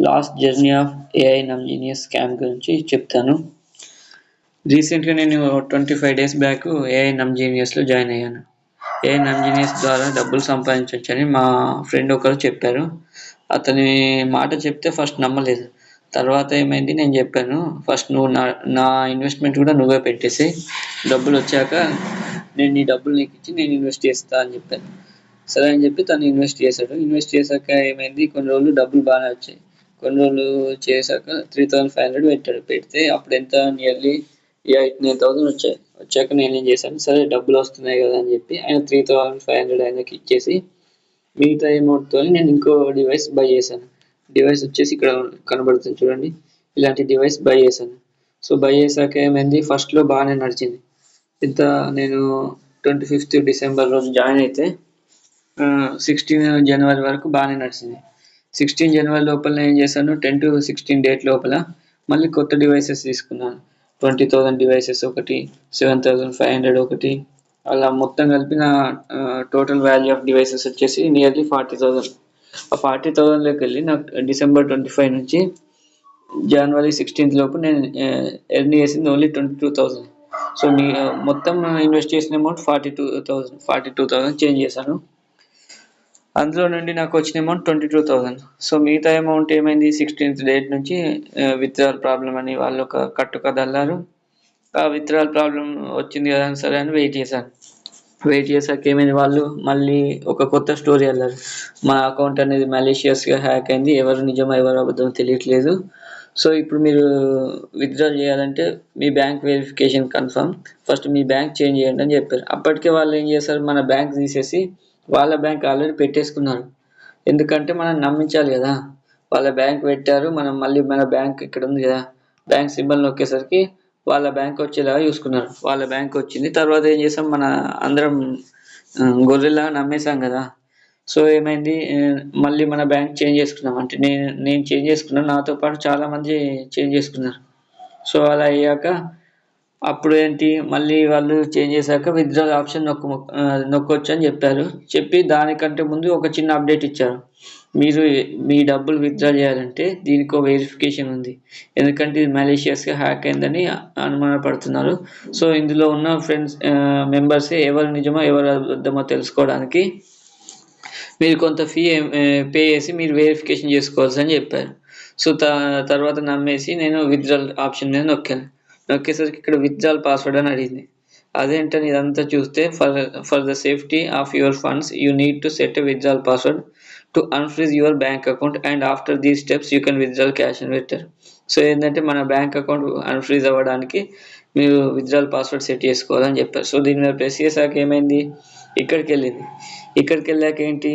Last journey of AI Numgenius scam గురించి చెప్తాను. రీసెంట్గా నేను twenty five days back AI నమ్జీనియస్లో join అయ్యాను. ఏఐ నమ్జీనియస్ ద్వారా డబ్బులు సంపాదించవచ్చని మా ఫ్రెండ్ ఒకరు చెప్పారు. అతని మాట చెప్తే ఫస్ట్ నమ్మలేదు. తర్వాత ఏమైంది నేను చెప్పాను ఫస్ట్ నువ్వు నా నా ఇన్వెస్ట్మెంట్ కూడా నువ్వే పెట్టేసి డబ్బులు వచ్చాక నేను నీ డబ్బులు నీకు ఇచ్చి నేను ఇన్వెస్ట్ చేస్తా అని చెప్పాను. సరే అని చెప్పి తను ఇన్వెస్ట్ చేశాడు. ఇన్వెస్ట్ చేశాక ఏమైంది కొన్ని రోజులు డబ్బులు బాగానే వచ్చాయి. కొన్ని రోజులు చేశాక త్రీ థౌసండ్ ఫైవ్ హండ్రెడ్ పెట్టాడు. పెడితే అప్పుడు ఎంత? నియర్లీ ఎయిట్ నైన్ థౌసండ్ వచ్చాయి. వచ్చాక నేను ఏం చేశాను? సరే డబ్బులు వస్తున్నాయి కదా అని చెప్పి ఆయన త్రీ థౌసండ్ ఫైవ్ హండ్రెడ్ ఆయనకి ఇచ్చేసి మిగతా అమౌంట్తో నేను ఇంకో డివైస్ బై చేశాను. డివైస్ వచ్చేసి ఇక్కడ కనబడుతుంది చూడండి. ఇలాంటి డివైస్ బై చేశాను. సో బై చేశాక ఏమైంది? ఫస్ట్లో బాగానే నడిచింది. ఇంత నేను ట్వంటీ ఫిఫ్త్ డిసెంబర్ రోజు జాయిన్ అయితే సిక్స్టీన్ జనవరి వరకు బాగానే నడిచింది. సిక్స్టీన్ జనవరి లోపల ఏం చేశాను? టెన్ టు సిక్స్టీన్ డేట్ లోపల మళ్ళీ కొత్త డివైసెస్ తీసుకున్నాను. ట్వంటీ థౌసండ్ డివైసెస్ ఒకటి సెవెన్ థౌజండ్ ఫైవ్ హండ్రెడ్ ఒకటి. అలా మొత్తం కలిపి నా టోటల్ వాల్యూ ఆఫ్ డివైసెస్ వచ్చేసి నియర్లీ ఫార్టీ థౌసండ్ ఆ ఫార్టీ థౌసండ్లోకి వెళ్ళి నాకు డిసెంబర్ ట్వంటీ ఫైవ్ నుంచి జనవరి సిక్స్టీన్త్ లోపు నేను ఎర్న్ చేసింది only twenty two thousand so నీ మొత్తం ఇన్వెస్ట్ చేసిన amount forty two thousand forty two thousand change చేశాను. అందులో నుండి నాకు వచ్చిన amount twenty two thousand so మిగతా అమౌంట్ ఏమైంది? సిక్స్టీన్త్ డేట్ నుంచి విత్డ్రాల్ ప్రాబ్లం అని వాళ్ళు ఒక కట్టు కథ అల్లారు. ఆ విత్డ్రాల్ ప్రాబ్లం వచ్చింది కదా అని సరే అని వెయిట్ చేశాను. వెయిట్ చేశాక ఏమైంది? వాళ్ళు మళ్ళీ ఒక కొత్త స్టోరీ వెళ్ళారు మా అకౌంట్ అనేది మలేషియస్గా హ్యాక్ అయింది. ఎవరు నిజమో ఎవరు అబద్ధం తెలియట్లేదు. సో ఇప్పుడు మీరు విత్డ్రా చేయాలంటే మీ బ్యాంక్ వెరిఫికేషన్ కన్ఫర్మ్ ఫస్ట్ మీ బ్యాంక్ చేంజ్ చేయండి అని చెప్పారు. అప్పటికే వాళ్ళు ఏం చేశారు? మన బ్యాంక్ తీసేసి వాళ్ళ బ్యాంక్ ఆల్రెడీ పెట్టేసుకున్నారు. ఎందుకంటే మనం నమ్మించాలి కదా. వాళ్ళ బ్యాంక్ పెట్టారు మనం మళ్ళీ మన బ్యాంక్ ఇక్కడ ఉంది కదా. బ్యాంక్ సింబల్ నొక్కేసరికి వాళ్ళ బ్యాంక్ వచ్చేలాగా చూసుకున్నారు. వాళ్ళ బ్యాంక్ వచ్చింది తర్వాత ఏం చేసాం? మన అందరం గొర్రెలా నమ్మేశాం కదా. సో ఏమైంది? మళ్ళీ మన బ్యాంక్ చేంజ్ చేసుకున్నాం. అంటే నేను నేను చేంజ్ చేసుకున్నాను. నాతో పాటు చాలామంది చేంజ్ చేసుకున్నారు. సో అలా అయ్యాక అప్పుడు ఏంటి? మళ్ళీ వాళ్ళు చేంజ్ చేశాక విత్డ్రాల్ ఆప్షన్ నొక్కు నొక్కొచ్చు అని చెప్పారు. చెప్పి దానికంటే ముందు ఒక చిన్న అప్డేట్ ఇచ్చారు. మీరు మీ డబ్బులు విత్డ్రా చేయాలంటే దీనికి ఒక వెరిఫికేషన్ ఉంది. ఎందుకంటే ఇది మలేషియస్గా హ్యాక్ అయిందని అనుమానపడుతున్నారు. సో ఇందులో ఉన్న ఫ్రెండ్స్ మెంబర్సే ఎవరు నిజమో ఎవరు అబద్ధమో తెలుసుకోవడానికి మీరు కొంత ఫీ పే చేసి మీరు వెరిఫికేషన్ చేసుకోవాల్సి అని చెప్పారు. సో తర్వాత నమ్మేసి నేను విత్డ్రాల్ ఆప్షన్ మీద నొక్కాను. నొక్కేసరికి ఇక్కడ విత్డ్రాల్ పాస్వర్డ్ అని అడిగింది. అదేంటని ఇదంతా చూస్తే for for the safety of your funds you need to set a withdrawal password to unfreeze your bank account and after these steps you can withdrawal cash అని పెట్టారు so ఏంటంటే మన బ్యాంక్ అకౌంట్ అన్ఫ్రీజ్ అవ్వడానికి మీరు withdrawal password set చేసుకోవాలని చెప్పారు. So దీని మీద ప్రెస్ చేశాక ఏమైంది? ఇక్కడికి వెళ్ళింది ఇక్కడికి వెళ్ళాక ఏంటి?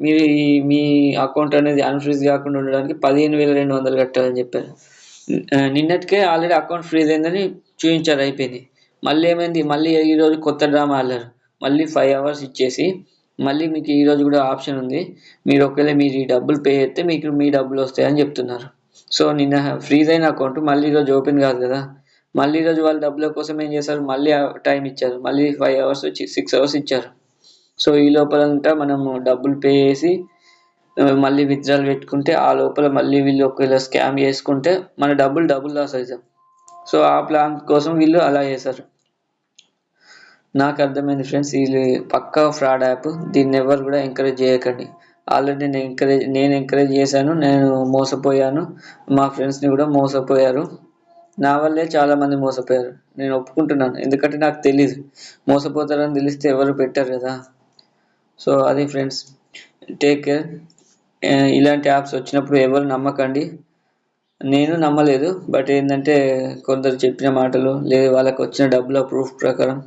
మీరు మీ అకౌంట్ అనేది అన్ఫ్రీజ్ కాకుండా ఉండడానికి పదిహేను వేల రెండు వందలు కట్టాలని చెప్పారు. నిన్నటికే ఆల్రెడీ అకౌంట్ ఫ్రీజ్ అయిందని చూపించారు అయిపోయింది. మళ్ళీ ఏమైంది? మళ్ళీ ఈరోజు కొత్త డ్రామా ఆడారు. మళ్ళీ ఫైవ్ అవర్స్ ఇచ్చేసి మళ్ళీ మీకు ఈరోజు కూడా ఆప్షన్ ఉంది. మీరు ఒకవేళ మీరు ఈ డబ్బులు పే చేస్తే మీకు మీ డబ్బులు వస్తాయని చెప్తున్నారు. సో నిన్న ఫ్రీజ్ అయిన అకౌంట్ మళ్ళీ ఈరోజు ఓపెన్ కాదు కదా. మళ్ళీ ఈరోజు వాళ్ళ డబ్బుల కోసం ఏం చేశారు? మళ్ళీ టైం ఇచ్చారు. మళ్ళీ ఫైవ్ అవర్స్ సిక్స్ అవర్స్ ఇచ్చారు. సో ఈ లోపలంతా మనము డబ్బులు పే చేసి మళ్ళీ విత్డ్రాల్ పెట్టుకుంటే ఆ లోపల మళ్ళీ వీళ్ళు ఒకవేళ స్కామ్ చేసుకుంటే మన డబ్బులు డబుల్ లాస్ అవుతాం. సో ఆ ప్లాన్ కోసం వీళ్ళు అలా చేశారు. నాకు అర్థమైంది ఫ్రెండ్స్ వీళ్ళు పక్కా ఫ్రాడ్ యాప్ దీన్ని ఎవరు కూడా ఎంకరేజ్ చేయకండి. ఆల్రెడీ నేను ఎంకరేజ్ నేను ఎంకరేజ్ చేశాను నేను మోసపోయాను. మా ఫ్రెండ్స్ని కూడా మోసపోయారు. నా వల్లే చాలామంది మోసపోయారు. నేను ఒప్పుకుంటున్నాను. ఎందుకంటే నాకు తెలియదు మోసపోతారని తెలిస్తే ఎవరు పెట్టారు కదా? సో అది ఫ్రెండ్స్ టేక్ కేర్ ఇలాంటి యాప్స్ వచ్చినప్పుడు ఎవరు నమ్మకండి. నేను నమ్మలేదు బట్ ఏంటంటే కొందరు చెప్పిన మాటలు లేదు వాళ్ళకి వచ్చిన డబ్బుల ప్రూఫ్ ప్రకారం.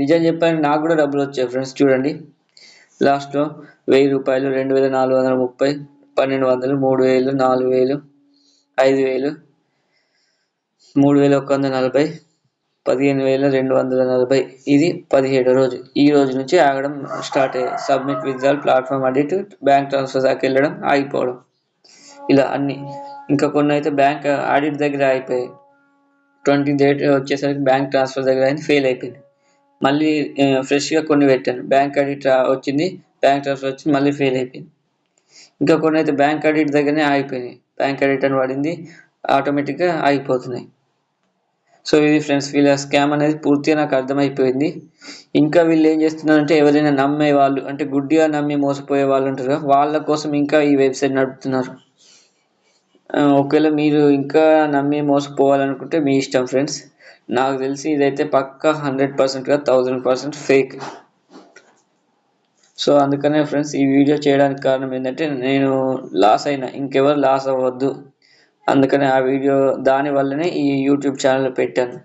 నిజం చెప్పాను నాకు కూడా డబ్బులు వచ్చాయి ఫ్రెండ్స్ చూడండి. లాస్ట్లో వెయ్యి రూపాయలు రెండు వేల నాలుగు వందల ముప్పై పన్నెండు వందలు మూడు వేలు నాలుగు వేలు ఐదు వేలు మూడు వేల ఒక వందల నలభై పదిహేను వేల రెండు వందల నలభై. ఇది పదిహేడో రోజు. ఈ రోజు నుంచి ఆగడం స్టార్ట్ అయ్యాయి. Submit withdrawal platform audit bank transfer దాకా వెళ్ళడం ఆగిపోవడం. ఇలా అన్ని. ఇంకా కొన్ని అయితే బ్యాంక్ ఆడిట్ దగ్గర అయిపోయాయి ట్వంటీ డేట్ వచ్చేసరికి బ్యాంక్ ట్రాన్స్ఫర్ దగ్గర అయింది ఫెయిల్ అయిపోయింది. మళ్ళీ ఫ్రెష్గా కొన్ని పెట్టాను. బ్యాంక్ ఆడిట్ వచ్చింది బ్యాంక్ ట్రాన్స్ఫర్ వచ్చింది మళ్ళీ ఫెయిల్ అయిపోయింది. ఇంకా కొన్ని అయితే బ్యాంక్ ఆడిట్ దగ్గరనే ఆగిపోయినాయి. బ్యాంక్ ఆడిట్ అని పడింది ఆటోమేటిక్గా ఆగిపోతున్నాయి. సో ఇది ఫ్రెండ్స్ వీళ్ళ స్కామ్ అనేది పూర్తిగా నాకు అర్థమైపోయింది. ఇంకా వీళ్ళు ఏం చేస్తున్నారంటే ఎవరైనా నమ్మే వాళ్ళు అంటే గుడ్డిగా నమ్మి మోసపోయే వాళ్ళు ఉంటారు వాళ్ళ కోసం ఇంకా ఈ వెబ్సైట్ నడుపుతున్నారు. ఒకవేళ మీరు ఇంకా నమ్మి మోసపోవాలనుకుంటే మీ ఇష్టం ఫ్రెండ్స్ నాకు తెలిసి ఇదైతే పక్కా హండ్రెడ్ పర్సెంట్గా థౌజండ్ పర్సెంట్ ఫేక్ సో అందుకనే ఫ్రెండ్స్ ఈ వీడియో చేయడానికి కారణం ఏంటంటే నేను లాస్ అయినా ఇంకెవరు లాస్ అవ్వద్దు. అందుకనే ఆ వీడియో దాని వల్లనే ఈ యూట్యూబ్ ఛానల్ పెట్టాను.